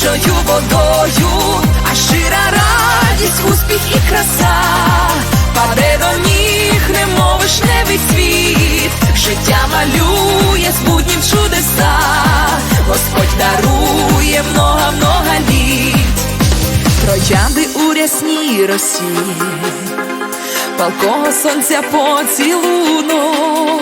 Б'ють водою, а щира радість, успіх і краса, паде до ніг, немов вишневий цвіт, життя малює з буднім чудеса, Господь дарує много-много літ, троянди у рясній росі, палкого сонця поцілунок,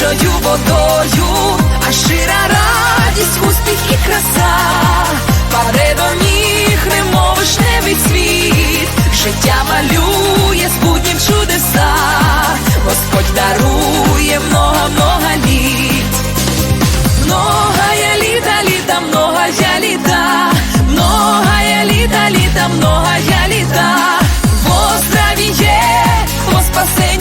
цілющою водою, а щира радість, успіх і краса, паде до ніг, немов вишневий цвіт, життя малює з буднім чудеса, Господь дарує много-много літ. Многая літа, літа, многая літа, многая літа, літа, многая літа, во здравіє, во спасеніє,